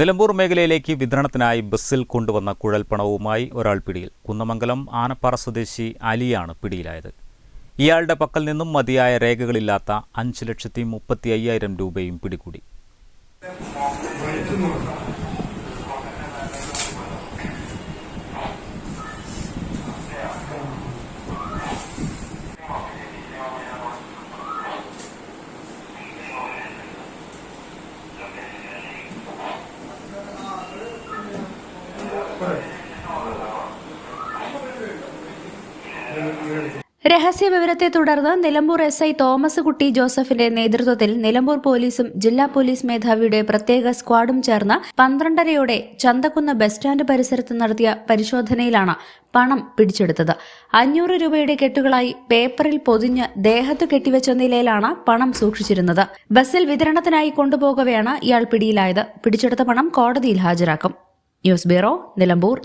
Nilambur മേഖലയിലേക്ക് വിതരണത്തിനായി ബസ്സിൽ കൊണ്ടുവന്ന കുഴൽപ്പണവുമായി ഒരാൾ പിടിയിൽ. കുന്നമംഗലം ആനപ്പാറ സ്വദേശി അലിയാണ് പിടിയിലായത്. ഇയാളുടെ പക്കൽ നിന്നും മതിയായ രേഖകളില്ലാത്ത അഞ്ച് ലക്ഷത്തി മുപ്പത്തി അയ്യായിരം രൂപയും പിടികൂടി. രഹസ്യ വിവരത്തെ തുടർന്ന് നിലമ്പൂർ എസ് ഐ തോമസ് കുട്ടി ജോസഫിന്റെ നേതൃത്വത്തിൽ നിലമ്പൂർ പോലീസും ജില്ലാ പോലീസ് മേധാവിയുടെ പ്രത്യേക സ്ക്വാഡും ചേർന്ന് പന്ത്രണ്ടരയോടെ ചന്തക്കുന്ന് ബസ് സ്റ്റാൻഡ് പരിസരത്ത് നടത്തിയ പരിശോധനയിലാണ് പണം പിടിച്ചെടുത്തത്. അഞ്ഞൂറ് രൂപയുടെ കെട്ടുകളായി പേപ്പറിൽ പൊതിഞ്ഞ് ദേഹത്ത് കെട്ടിവെച്ച നിലയിലാണ് പണം സൂക്ഷിച്ചിരുന്നത്. ബസ്സിൽ വിതരണത്തിനായി കൊണ്ടുപോകവെയാണ് ഇയാൾ പിടിയിലായത്. പിടിച്ചെടുത്ത പണം കോടതിയിൽ ഹാജരാക്കും. News bureau Nilambur.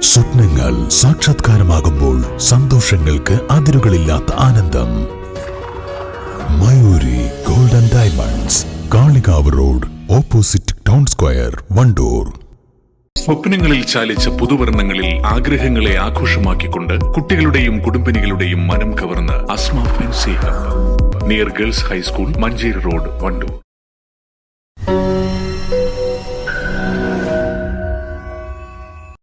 സ്വപ്നങ്ങൾ സാക്ഷാത്കാരമാകുമ്പോൾ സന്തോഷങ്ങൾക്ക് അതിരുകളില്ലാത്ത ആനന്ദം. Mayuri golden diamonds Kalikavu road opposite town square Wandoor. സ്വപ്നങ്ങളിൽ ചാലിച്ച പുതുവർണങ്ങളിൽ ആഗ്രഹങ്ങളെ ആഘോഷമാക്കിക്കൊണ്ട് കുട്ടികളുടെയും കുടുംബിനികളുടെയും മനം കവർന്ന് Asma fancy hub near girls high school Manjeri road Wandoor.